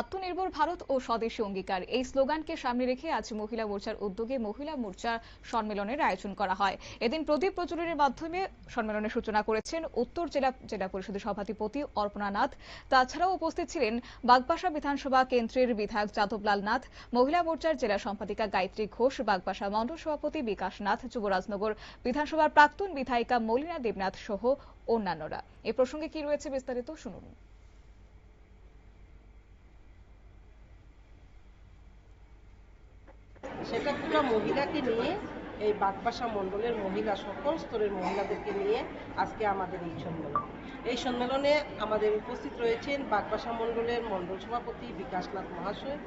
আত্মনির্ভর ভারত ও স্বদেশী অঙ্গীকার। এই স্লোগানকে সামনে রেখে আজ মহিলা মোর্চার উদ্যোগে মহিলা মোর্চা সম্মেলনের আয়োজন করা হয়। এদিন প্রদীপ প্রজ্বলনের মাধ্যমে সম্মেলনের সূচনা করেছেন উত্তর জেলা জেলা পরিষদের সভাধিপতি অর্পণা নাথ। তাছাড়াও উপস্থিত ছিলেন বাগবাসা বিধানসভা কেন্দ্রের বিধায়ক যাদবলাল নাথ, মহিলা মোর্চার জেলা সম্পাদিকা গায়ত্রী ঘোষ বাগবাসা মণ্ডল সভাপতি বিকাশ নাথ, যুবরাজনগর বিধানসভার প্রাক্তন বিধায়িকা মলিনা দেবনাথ সহ অন্যান্যরা। এ প্রসঙ্গে কি রয়েছে বিস্তারিত শুনুন। সেটা পুরো মহিলাকে নিয়ে, এই বাগবাসা মণ্ডলের মহিলা, সকল স্তরের মহিলাদেরকে নিয়ে আজকে আমাদের এই সম্মেলন। এই সম্মেলনে আমাদের উপস্থিত রয়েছেন বাগবাসা মণ্ডলের মণ্ডল সভাপতি বিকাশনাথ মহাশয়,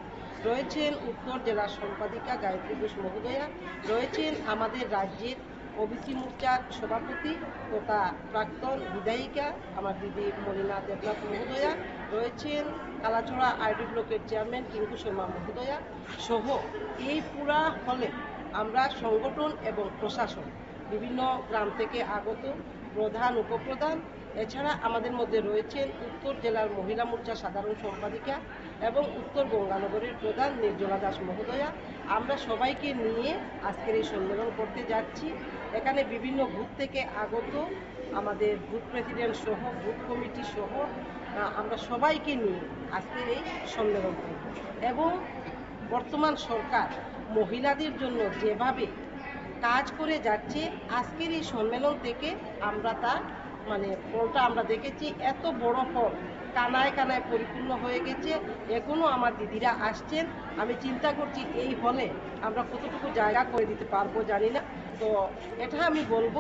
রয়েছেন উত্তর জেলা সম্পাদিকা গায়ত্রী ঘোষ মহোদয়া, রয়েছেন আমাদের রাজ্যের ওবিসি মোর্চার সভাপতি তথা প্রাক্তন বিধায়িকা আমার দিদি মলিনা দেবনাথ মহোদয়া, রয়েছেন কালাচড়া আইডি ব্লকের চেয়ারম্যান কিঙ্কু শর্মা মহোদয়া সহ এই পুরা হলে আমরা সংগঠন এবং প্রশাসন বিভিন্ন গ্রাম থেকে আগত প্রধান, উপপ্রধান এছাড়া আমাদের মধ্যে রয়েছেন উত্তর জেলার মহিলা মোর্চা সাধারণ সম্পাদিকা এবং উত্তর গঙ্গানগরের প্রধান নির্জলা দাস মহোদয়া। আমরা সবাইকে নিয়ে আজকের এই সম্মেলন করতে যাচ্ছি। এখানে বিভিন্ন বুথ থেকে আগত আমাদের বুথ প্রেসিডেন্ট সহ, বুথ কমিটি সহ আমরা সবাইকে নিয়ে আজকের এই সম্মেলন করব। এবং বর্তমান সরকার মহিলাদের জন্য যেভাবে কাজ করে যাচ্ছে, আজকের এই সম্মেলন থেকে আমরা তার মানে ফলটা আমরা দেখেছি, এত বড় ফল। কানায় কানায় পরিপূর্ণ হয়ে গেছে। এখনও আমার দিদিরা আসছেন। আমি চিন্তা করছি এই হলে আমরা কতটুকু জায়গা করে দিতে পারব জানি না। তো এটা আমি বলব,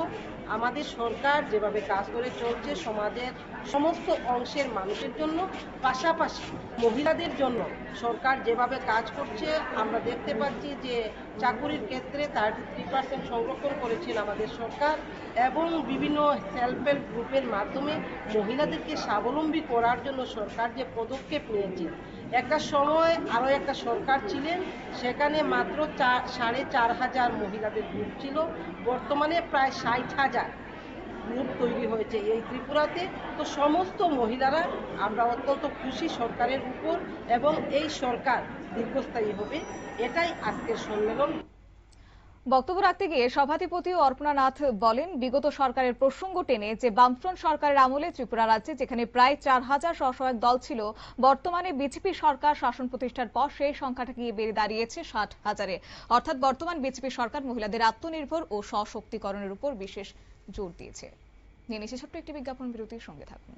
আমাদের সরকার যেভাবে কাজ করে চলছে সমাজের সমস্ত অংশের মানুষের জন্য, পাশাপাশি মহিলাদের জন্য সরকার যেভাবে কাজ করছে, আমরা দেখতে পাচ্ছি যে চাকুরির ক্ষেত্রে থার্টি থ্রি পার্সেন্ট সংরক্ষণ করেছেন আমাদের সরকার এবং বিভিন্ন সেলফ হেল্প গ্রুপের মাধ্যমে মহিলাদেরকে স্বাবলম্বী করার জন্য সরকার যে পদক্ষেপ নিয়েছে একটা সময় আরও একটা সরকার ছিলেন, সেখানে মাত্র চার সাড়ে চার হাজার মহিলাদের গ্রুপ ছিল, বর্তমানে প্রায় ষাট হাজার গ্রুপ তৈরি হয়েছে এই ত্রিপুরাতে। তো সমস্ত মহিলারা আমরা অত্যন্ত খুশি সরকারের উপর এবং এই সরকার দীর্ঘস্থায়ী হবে, এটাই আজকের সম্মেলন। বক্তব্য রাখতে গিয়ে সভাধিপতি অর্পণা নাথ বলেন, বিগত সরকারের প্রসঙ্গ টেনে যে বামফ্রন্ট সরকারের আমলে ত্রিপুরা রাজ্যে যেখানে প্রায় চার হাজার স্বসহায়ক দল ছিল, বর্তমানে বিজেপি সরকার শাসন প্রতিষ্ঠার পর সেই সংখ্যাটা গিয়ে বেড়ে দাঁড়িয়েছে ষাট হাজারে। অর্থাৎ বর্তমান বিজেপি সরকার মহিলাদের আত্মনির্ভর ও সশক্তিকরণের উপর বিশেষ জোর দিয়েছে। নিয়ে নিচ্ছে একটি বিজ্ঞাপন, বিরতির সঙ্গে থাকুন।